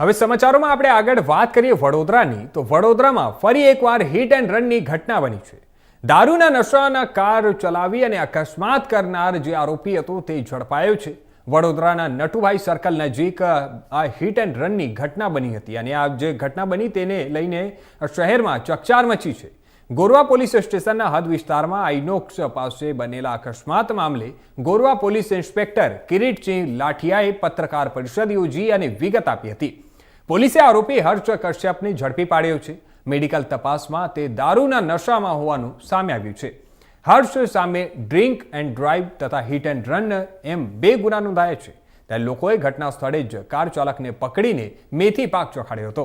હવે સમાચારોમાં આપણે આગળ વાત કરીએ વડોદરાની. તો વડોદરામાં ફરી એકવાર હિટ એન્ડ રનની ઘટના બની છે. દારૂના નશાના કાર ચલાવી અને અકસ્માત કરનાર જે આરોપી હતો તે ઝડપાયો છે. વડોદરાના નટુભાઈ સર્કલ નજીક આ હિટ એન્ડ રનની ઘટના બની હતી અને આ જે ઘટના બની તેને લઈને શહેરમાં ચકચાર મચી છે. ગોરવા પોલીસ સ્ટેશનના હદ વિસ્તારમાં આઈનોક્સ પાસે બનેલા અકસ્માત મામલે ગોરવા પોલીસ ઇન્સ્પેક્ટર કિરીટસિંહ લાઠિયાએ પત્રકાર પરિષદ યોજી અને વિગત આપી હતી. પોલીસે આરોપી હર્ષ કશ્યપને ઝડપી પાડ્યો છે. મેડિકલ તપાસમાં તે દારૂના નશામાં હોવાનું સામે આવ્યું છે. હર્ષ સામે ડ્રિંક એન્ડ ડ્રાઈવ તથા હિટ એન્ડ રન એમ બે ગુના નોંધાયા છે. ત્યારે લોકોએ ઘટના સ્થળે જ કાર ચાલકને પકડીને મેથી પાક ચોખાડ્યો હતો.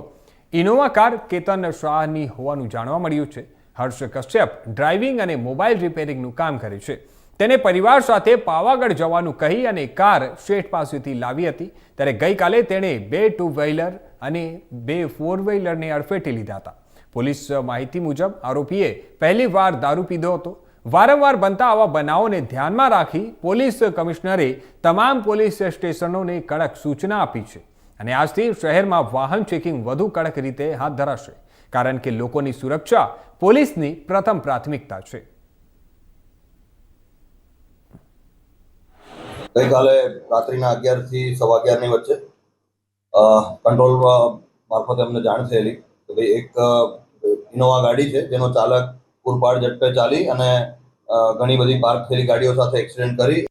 ઇનોવા કાર કેતન શાહની હોવાનું જાણવા મળ્યું છે. હર્ષ કશ્યપ ડ્રાઇવિંગ અને મોબાઈલ રિપેરિંગનું કામ કરે છે. તેને પરિવાર સાથે પાવાગઢ જવાનું કહી અને કાર શેઠ પાસેથી લાવી હતી. ત્યારે ગઈકાલે તેણે બે ટુ વ્હીલર અને બે ફોર વ્હીલરને અડફેટે લીધા હતા. પોલીસ માહિતી મુજબ આરોપીએ પહેલી વાર દારૂ પીધો હતો. વારંવાર બનતા આવા બનાવોને ધ્યાનમાં રાખી પોલીસ કમિશનરે તમામ પોલીસ સ્ટેશનોને કડક સૂચના આપી છે અને આજથી શહેરમાં વાહન ચેકિંગ વધુ કડક રીતે હાથ ધરાશે, કારણ કે લોકોની સુરક્ષા પોલીસની પ્રથમ પ્રાથમિકતા છે. ગઈકાલે રાત્રિના અગિયારથી સવા અગિયારની વચ્ચે કંટ્રોલ મારફતે અમને જાણ થયેલી કે ભાઈ એક ઇનોવા ગાડી છે, જેનો ચાલક પૂરપાડ ઝડપે ચાલી અને ઘણી બધી પાર્ક થયેલી ગાડીઓ સાથે એક્સિડન્ટ કરી